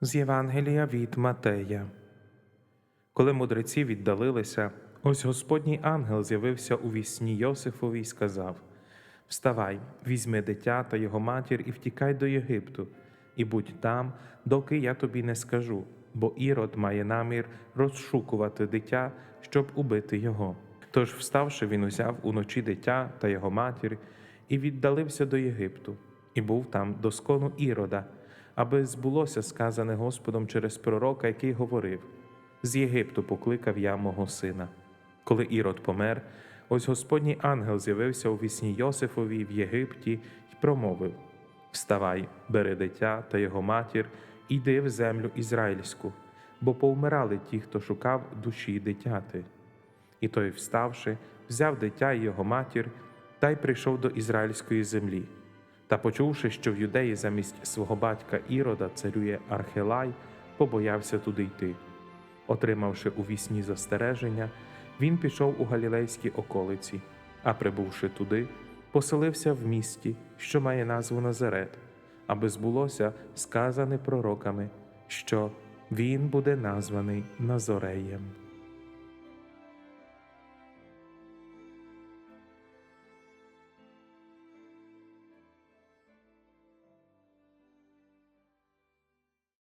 З Євангелія від Матея. Коли мудреці віддалилися, ось Господній ангел з'явився у вісні Йосифові й сказав: Вставай, візьми дитя та його матір і втікай до Єгипту, і будь там, доки я тобі не скажу, бо Ірод має намір розшукувати дитя, щоб убити його. Тож, вставши, він узяв уночі дитя та його матір і віддалився до Єгипту, і був там до скону Ірода, аби збулося сказане Господом через пророка, який говорив: з Єгипту покликав я мого сина. Коли Ірод помер, ось Господній ангел з'явився у вісні Йосифові в Єгипті й промовив: Вставай, бери дитя та його матір, і йди в землю ізраїльську, бо повмирали ті, хто шукав душі дитяти. І той, вставши, взяв дитя і його матір та й прийшов до ізраїльської землі. Та, почувши, що в юдеї замість свого батька Ірода царює Архелай, побоявся туди йти. Отримавши у вісні застереження, він пішов у галілейські околиці, а прибувши туди, поселився в місті, що має назву Назарет, аби збулося сказане пророками, що він буде названий Назореєм.